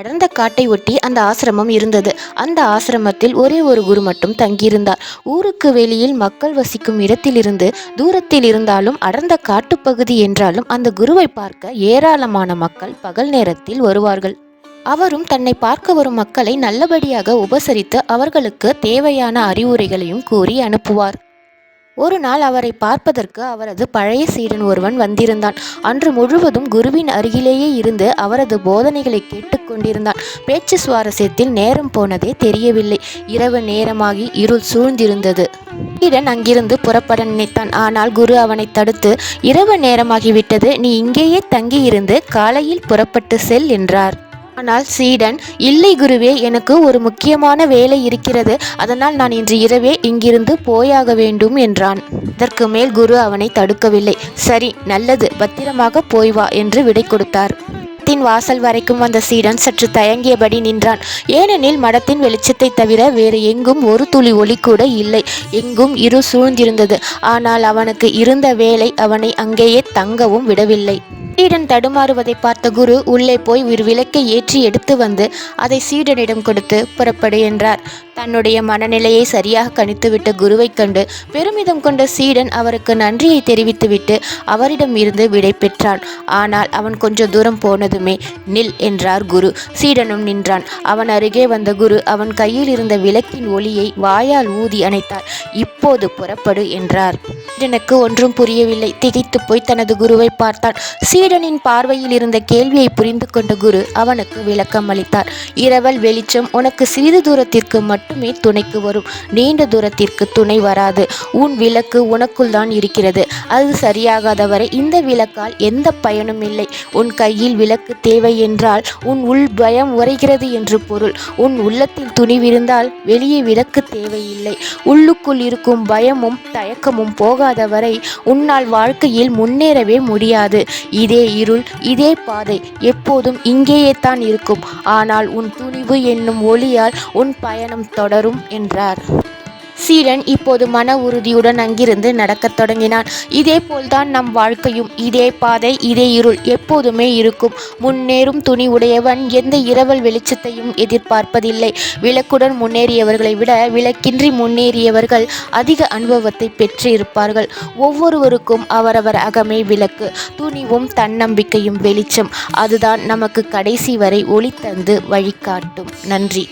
அடர்ந்த காட்டை ஒட்டி அந்த ஆசிரமம் இருந்தது. அந்த ஆசிரமத்தில் ஒரே ஒரு குரு மட்டும் தங்கியிருந்தார். ஊருக்கு வெளியில் மக்கள் வசிக்கும் இடத்திலிருந்து தூரத்தில் இருந்தாலும் அடர்ந்த காட்டுப்பகுதி என்றாலும் அந்த குருவை பார்க்க ஏராளமான மக்கள் பகல் நேரத்தில் வருவார்கள். அவரும் தன்னை பார்க்க வரும் மக்களை நல்லபடியாக உபசரித்து அவர்களுக்கு தேவையான அறிவுரைகளையும் கூறி அனுப்புவார். ஒரு நாள் அவரை பார்ப்பதற்கு அவரது பழைய சீடன் ஒருவன் வந்திருந்தான். அன்று முழுவதும் குருவின் அருகிலேயே இருந்து அவரது போதனைகளை கேட்டுக்கொண்டிருந்தான் பேச்சு சுவாரஸ்யத்தில் நேரம் போனதே தெரியவில்லை. இரவு நேரமாகி இருள் சூழ்ந்திருந்தது. சீடன் அங்கிருந்து புறப்பட நினைத்தான். ஆனால் குரு அவனை தடுத்து இரவு நேரமாகிவிட்டது. நீ இங்கேயே தங்கியிருந்து காலையில் புறப்பட்டு செல் என்றார். ஆனால் சீடன் இல்லை குருவே எனக்கு ஒரு முக்கியமான வேலை இருக்கிறது. அதனால் நான் இன்று இரவே இங்கிருந்து போயாக வேண்டும் என்றான். இதற்கு மேல் குரு அவனை தடுக்கவில்லை. சரி நல்லது. பத்திரமாக போய் வா என்று விடை கொடுத்தார். மடத்தின் வாசல் வரைக்கும் வந்த சீடன் சற்று தயங்கியபடி நின்றான். ஏனெனில் மடத்தின் வெளிச்சத்தை தவிர வேறு எங்கும் ஒரு துளி ஒளி கூட இல்லை. எங்கும் இரு சூழ்ந்திருந்தது. ஆனால் அவனுக்கு இருந்த வேலை அவனை அங்கேயே தங்கவும் விடவில்லை. சீடன் தடுமாறுவதை பார்த்த குரு உள்ளே போய் ஒரு விளக்கை ஏற்றி எடுத்து வந்து அதை சீடனிடம் கொடுத்து புறப்படு என்றார். தன்னுடைய மனநிலையை சரியாக கணித்துவிட்ட குருவைக் கண்டு பெருமிதம் கொண்ட சீடன் அவருக்கு நன்றியை தெரிவித்துவிட்டு அவரிடம் இருந்து விடை பெற்றான். ஆனால் அவன் கொஞ்ச தூரம் போனதுமே நில் என்றார் குரு. சீடனும் நின்றான். அவன் அருகே வந்த குரு அவன் கையில் இருந்த விளக்கின் ஒளியை வாயால் ஊதி அணைத்தார். இப்போது புறப்படு என்றார். சீடனுக்கு ஒன்றும் புரியவில்லை. திகைத்து போய் தனது குருவை பார்த்தான். சீடனின் பார்வையில் இருந்த கேள்வியை புரிந்து கொண்ட குரு அவனுக்கு விளக்கம் அளித்தார். இரவல் வெளிச்சம் உனக்கு சிறிது தூரத்திற்கு மட்டுமே துணைக்கு வரும். நீண்ட தூரத்திற்கு துணை வராது. உன் விளக்கு உனக்குள் தான் இருக்கிறது. அது சரியாகாத வரை இந்த விளக்கால் எந்த பயனும் இல்லை. உன் கையில் விளக்கு தேவை என்றால் உன் உள் பயம் உரைகிறது என்று பொருள். உன் உள்ளத்தில் துணிவிருந்தால் வெளியே விளக்கு தேவையில்லை. உள்ளுக்குள் இருக்கும் பயமும் தயக்கமும் போக போகாத வரை உன்னால் வாழ்க்கையில் முன்னேறவே முடியாது. இதே இதே இருள் இதே பாதை எப்போதும் இங்கேயே தான் இருக்கும். ஆனால் உன் துணிவு என்னும் ஒளியால் உன் பயணம் தொடரும் என்றார். சீடன் இப்போது மன உறுதியுடன் அங்கிருந்து நடக்கத் தொடங்கினான். இதே போல்தான் நம் வாழ்க்கையும். இதே பாதை இதே இருள் எப்போதுமே இருக்கும். முன்னேறும் துணி உடையவன் எந்த இரவல் வெளிச்சத்தையும் எதிர்பார்ப்பதில்லை. விளக்குடன் முன்னேறியவர்களை விட விளக்கின்றி முன்னேறியவர்கள் அதிக அனுபவத்தை பெற்று இருப்பார்கள் ஒவ்வொருவருக்கும் அவரவர் அகமே விளக்கு. துணிவும் தன்னம்பிக்கையும் வெளிச்சம். அதுதான் நமக்கு கடைசி வரை ஒளி தந்து வழிகாட்டும். நன்றி.